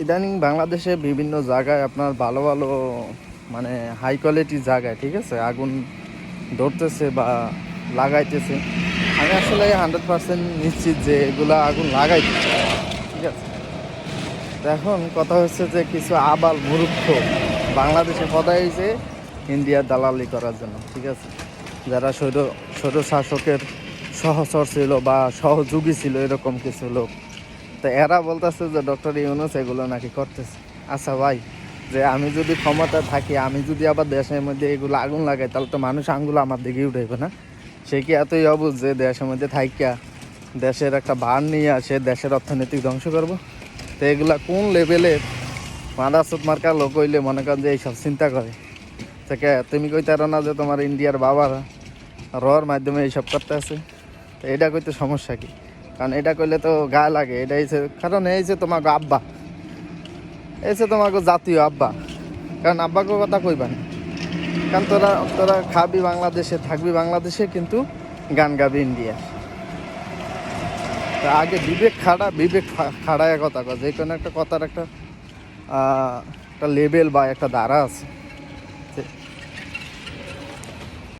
ইদানিং বাংলাদেশে বিভিন্ন জায়গায় আপনার ভালো ভালো মানে হাই কোয়ালিটি জায়গায়, ঠিক আছে? আগুন ধরতেছে বা লাগাইতেছে। আমি আসলে হান্ড্রেড পার্সেন্ট নিশ্চিত যে এগুলা আগুন লাগাইতেছে, ঠিক আছে? এখন কথা হচ্ছে যে কিছু আবাল মূর্খ বাংলাদেশে পদায় হয়েছে ইন্ডিয়ার দালালি করার জন্য, ঠিক আছে? যারা স্বৈর স্বৈর শাসকের সহচর ছিল বা সহযোগী ছিল এরকম কিছু লোক তো এরা বলতেছে যে ডক্টর ইউনুস এগুলো নাকি করতেছে। আচ্ছা ভাই, যে আমি যদি ক্ষমতা থাকি, আমি যদি আবার দেশের মধ্যে এগুলো আগুন লাগাই, তাহলে তো মানুষ আঙ্গুলো আমার দিকেই উঠাইবে না? সে কি এতই অবুঝ যে দেশের মধ্যে থাইকা দেশের একটা ভার নিয়ে আসে দেশের অর্থনৈতিক ধ্বংস করব? তো এগুলা কোন লেভেলের মাদাসুত মার্কা লোক হইলে মনে করেন যে এইসব চিন্তা করে। থেকে তুমি কইতারো না যে তোমার ইন্ডিয়ার বাবার রর মাধ্যমে এইসব করতে আছে তো এটা কইতে সমস্যা কি? কারণ এটা করলে তো গায়ে লাগে। এটা হচ্ছে কারণ এই যে তোমাকে আব্বা, এই যে তোমাকে জাতীয় আব্বা। কারণ আব্বাকে কথা কইবা না। কারণ তোরা তোরা খাবি বাংলাদেশে, থাকবি বাংলাদেশে, কিন্তু গান গাবি ইন্ডিয়া তা আগে বিবেক খাড়া, বিবেক খাড়ায় কথা কয়। যে কোনো একটা কথার একটা একটা লেভেল বা একটা ধারা আছে।